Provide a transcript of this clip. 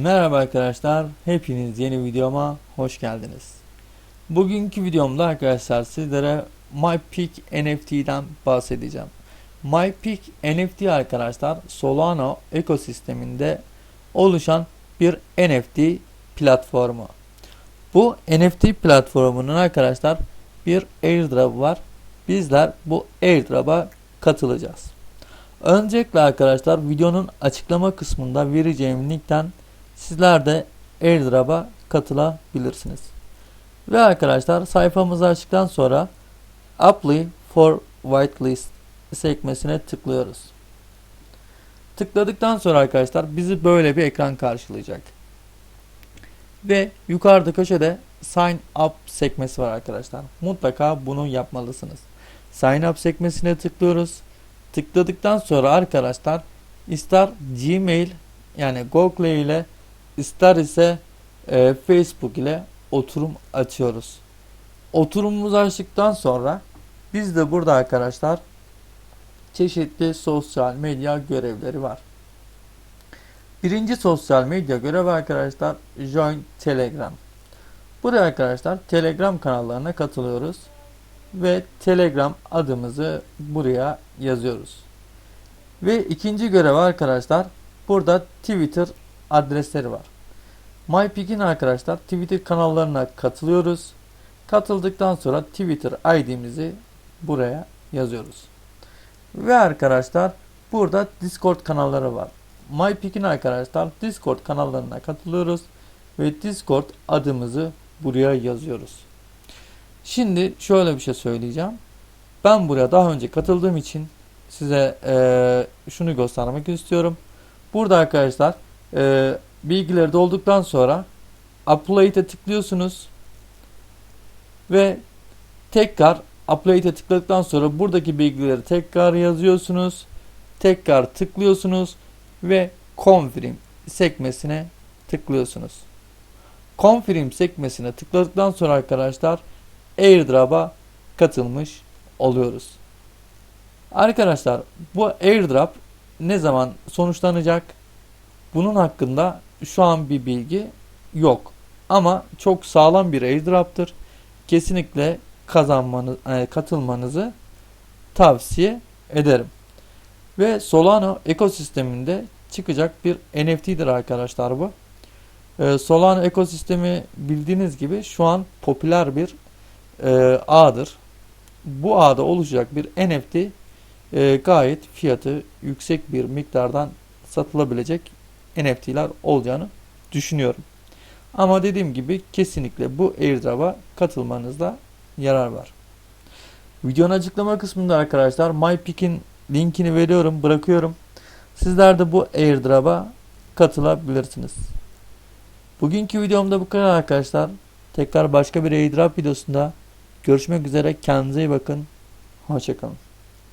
Merhaba arkadaşlar, hepiniz yeni videoma hoş geldiniz. Bugünkü videomda arkadaşlar sizlere MyPeak NFT'den bahsedeceğim. MyPeak NFT arkadaşlar Solana ekosisteminde oluşan bir NFT platformu. Bu NFT platformunun arkadaşlar bir airdrop var. Bizler bu airdrop'a katılacağız. Öncelikle arkadaşlar videonun açıklama kısmında vereceğim linkten sizler de airdrop'a katılabilirsiniz. Ve arkadaşlar sayfamızı açtıktan sonra Apply for Whitelist sekmesine tıklıyoruz. Tıkladıktan sonra arkadaşlar bizi böyle bir ekran karşılayacak. Ve yukarıda köşede Sign Up sekmesi var arkadaşlar. Mutlaka bunu yapmalısınız. Sign Up sekmesine tıklıyoruz. Tıkladıktan sonra arkadaşlar ister Gmail yani Google ile ister ise e, Facebook ile oturum açıyoruz. Oturumumuzu açtıktan sonra biz de burada arkadaşlar çeşitli sosyal medya görevleri var. Birinci sosyal medya görevi arkadaşlar Join Telegram. Buraya arkadaşlar Telegram kanallarına katılıyoruz ve Telegram adımızı buraya yazıyoruz. Ve ikinci görev arkadaşlar burada Twitter adresleri var. MyPeak'in arkadaşlar Twitter kanallarına katılıyoruz. Katıldıktan sonra Twitter ID'mizi buraya yazıyoruz. Ve arkadaşlar burada Discord kanalları var. MyPeak'in arkadaşlar Discord kanallarına katılıyoruz ve Discord adımızı buraya yazıyoruz. Şimdi şöyle bir şey söyleyeceğim. Ben buraya daha önce katıldığım için size e, şunu göstermek istiyorum. Burada arkadaşlar e, bilgileri dolduktan sonra Apply'e tıklıyorsunuz ve tekrar Apply'e tıkladıktan sonra buradaki bilgileri tekrar yazıyorsunuz. Tekrar tıklıyorsunuz ve Confirm sekmesine tıklıyorsunuz. Confirm sekmesine tıkladıktan sonra arkadaşlar airdrop'a katılmış oluyoruz. Arkadaşlar bu airdrop ne zaman sonuçlanacak? Bunun hakkında şu an bir bilgi yok. Ama çok sağlam bir airdrop'tır. Kesinlikle kazanmanız, e, katılmanızı tavsiye ederim. Ve Solana ekosisteminde çıkacak bir NFT'dir arkadaşlar bu. E, Solana ekosistemi bildiğiniz gibi şu an popüler bir e, ağdır. Bu ağda oluşacak bir NFT gayet fiyatı yüksek bir miktardan satılabilecek NFT'ler olacağını düşünüyorum. Ama dediğim gibi kesinlikle bu airdrop'a katılmanızda yarar var. Videonun açıklama kısmında arkadaşlar MyPeak'in linkini veriyorum, bırakıyorum. Sizler de bu airdrop'a katılabilirsiniz. Bugünkü videomda bu kadar arkadaşlar. Tekrar başka bir airdrop videosunda görüşmek üzere. Kendinize iyi bakın. Hoşçakalın.